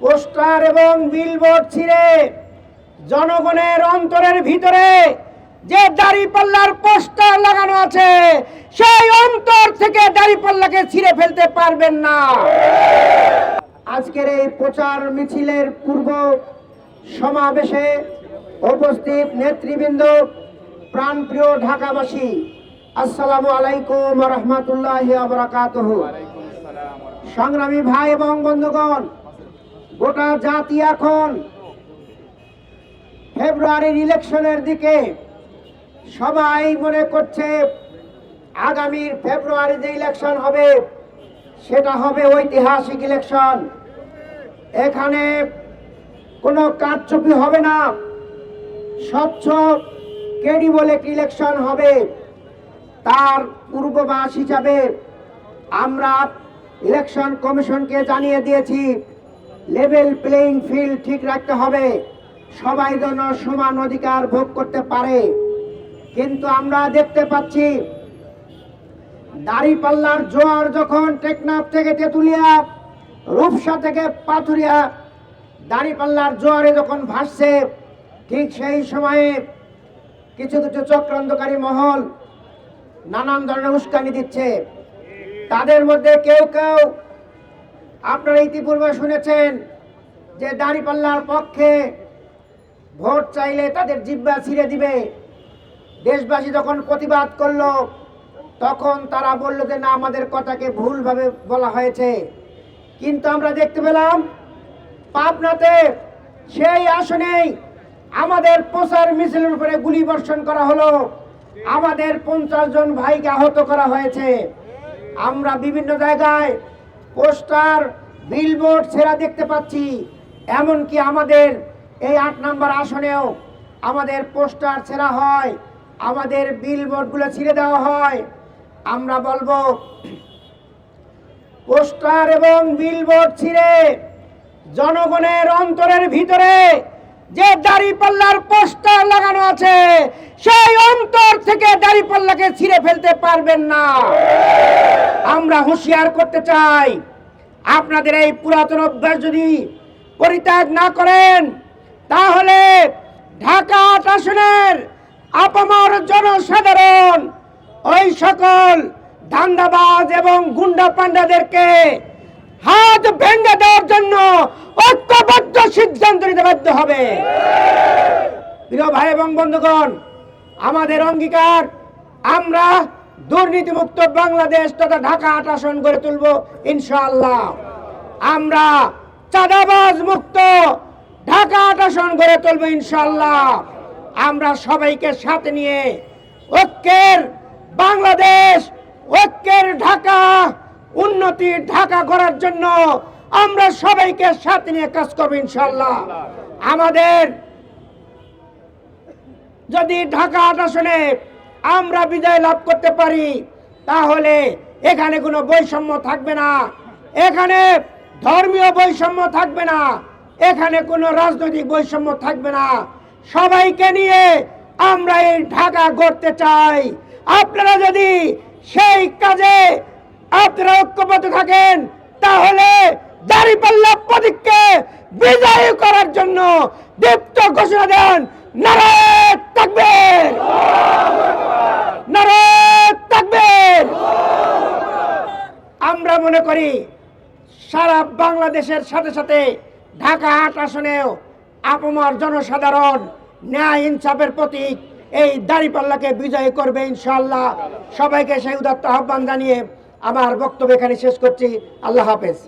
Poster এবং billboard ছিঁড়ে জনগণের অন্তরের ভিতরে যে দাড়িপাল্লার পোস্টার লাগানো আছে সেই অন্তর থেকে দাড়িপাল্লাকে ছিঁড়ে ফেলতে পারবেন না। আজকের এই প্রচার মিছিলের পূর্ব সমাবেশে উপস্থিত নেতৃবৃন্দ প্রাণপ্রিয় ঢাকাবাসী আসসালামু আলাইকুম রহমতুল্লাহ। সংগ্রামী ভাই এবং বন্ধুগণ গোটা জাতি এখন ফেব্রুয়ারির ইলেকশনের দিকে সবাই মনে করছে আগামীর ফেব্রুয়ারি যে ইলেকশন হবে, সেটা হবে ঐতিহাসিক ইলেকশন। এখানে কোনো কারচুপি হবে না। স্বচ্ছ ক্রেডিবল একটি ইলেকশন হবে। তার পূর্ববাস হিসাবে আমরা ইলেকশন কমিশনকে জানিয়ে দিয়েছি। লেভেল প্লেইং ফিল্ড ঠিক রাখতে হবে। সবাই যেন সমান অধিকার ভোগ করতে পারে। কিন্তু আমরা দেখতে পাচ্ছি, দাড়িপাল্লার জোয়ার যখন টেকনাফ থেকে তেতুলিয়া, রূপসা থেকে পাথুরিয়া দাড়িপাল্লার জোয়ারে যখন ভাসছে, ঠিক সেই সময়ে কিছু কিছু চক্রান্তকারী মহল নানান ধরনের উস্কানি দিচ্ছে। তাদের মধ্যে কেউ কেউ আপনারা ইতিপূর্বে শুনেছেন যে দাড়িপাল্লার পক্ষে ভোট চাইলে তাদের জিব্বা ছিঁড়ে দিবে। দেশবাসী যখন প্রতিবাদ করল, তখন তারা বলল যে, না, আমাদের কথাকে ভুলভাবে বলা হয়েছে। কিন্তু আমরা দেখতে পেলাম, পাবনাতে সেই আসনেই আমাদের প্রচার মিছিলের উপরে গুলি বর্ষণ করা হলো। আমাদের পঞ্চাশ জন ভাইকে আহত করা হয়েছে। আমরা বিভিন্ন জায়গায় পোস্টার বিলবোর্ড ছেঁড়া দেখতে পাচ্ছি। এমনকি আমাদের এই আট নম্বর আসনেও আমাদের পোস্টার ছেঁড়া হয়, আমাদের বিলবোর্ডগুলো ছিঁড়ে দেওয়া হয়। আমরা বলব, পোস্টার এবং বিলবোর্ড ছিঁড়ে জনগণের অন্তরের ভিতরে যে দাড়িপাল্লার পোস্টার লাগানো আছে, সেই অন্তর থেকে দাড়িপাল্লাকে ছিঁড়ে ফেলতে পারবেন না। আমরা হুঁশিয়ার করতে চাই, আপনাদের এই পুরাতন অভ্যাস যদি পরিত্যাগ না করেন, তাহলে ঢাকা আসনের আপামর জনসাধারণ, ওই সকল ধান্দাবাজ এবং গুন্ডা পান্ডাদেরকে হাত ভেঙে দেওয়ার জন্য ঐক্যবদ্ধ সিদ্ধান্ত নিতে বাধ্য হবে। প্রিয় ভাই এবং বন্ধুগণ আমাদের অঙ্গীকার। আমরা দুর্নীতিমুক্ত বাংলাদেশ তথা ঢাকা আট আসন গড়ে তুলব, ইনশাআল্লাহ। আমরা চাঁদাবাজ মুক্ত ঢাকা আট আসন গড়ে তুলব, ইনশাআল্লাহ। আমরা সবাইকে সাথে নিয়ে ঐক্যের বাংলাদেশ, ঐক্যের ঢাকা উন্নতির ঢাকা করার জন্য আমরা সবাইকে সাথে নিয়ে কাজ করব ইনশাল্লাহ আমাদের যদি ঢাকা আসনে আমরা বিজয় লাভ করতে পারি, তাহলে এখানে কোনো বৈষম্য থাকবে না। এখানে ধর্মীয় বৈষম্য থাকবে না, এখানে কোনো রাজনৈতিক বৈষম্য থাকবে না। সবাইকে নিয়ে আমরা এই ঢাকা গড়তে চাই। আপনারা যদি সেই কাজে আপনারা ঐক্যবদ্ধ থাকেন, তাহলে দাঁড়িপাল্লা প্রতীককে বিজয়ী করার জন্য দীপ্ত ঘোষণা দেন নারায়ণ। মনে করি, সারা বাংলাদেশের সাথে সাথে ঢাকা আট আসনেও আপমার জনসাধারণ ন্যায় ইনসাফের প্রতীক এই দাড়িপাল্লাকে বিজয় করবে ইনশাল্লাহ সবাইকে সেই উদাত্ত আহ্বান জানিয়ে আমার বক্তব্য এখানে শেষ করছি। আল্লাহ হাফেজ।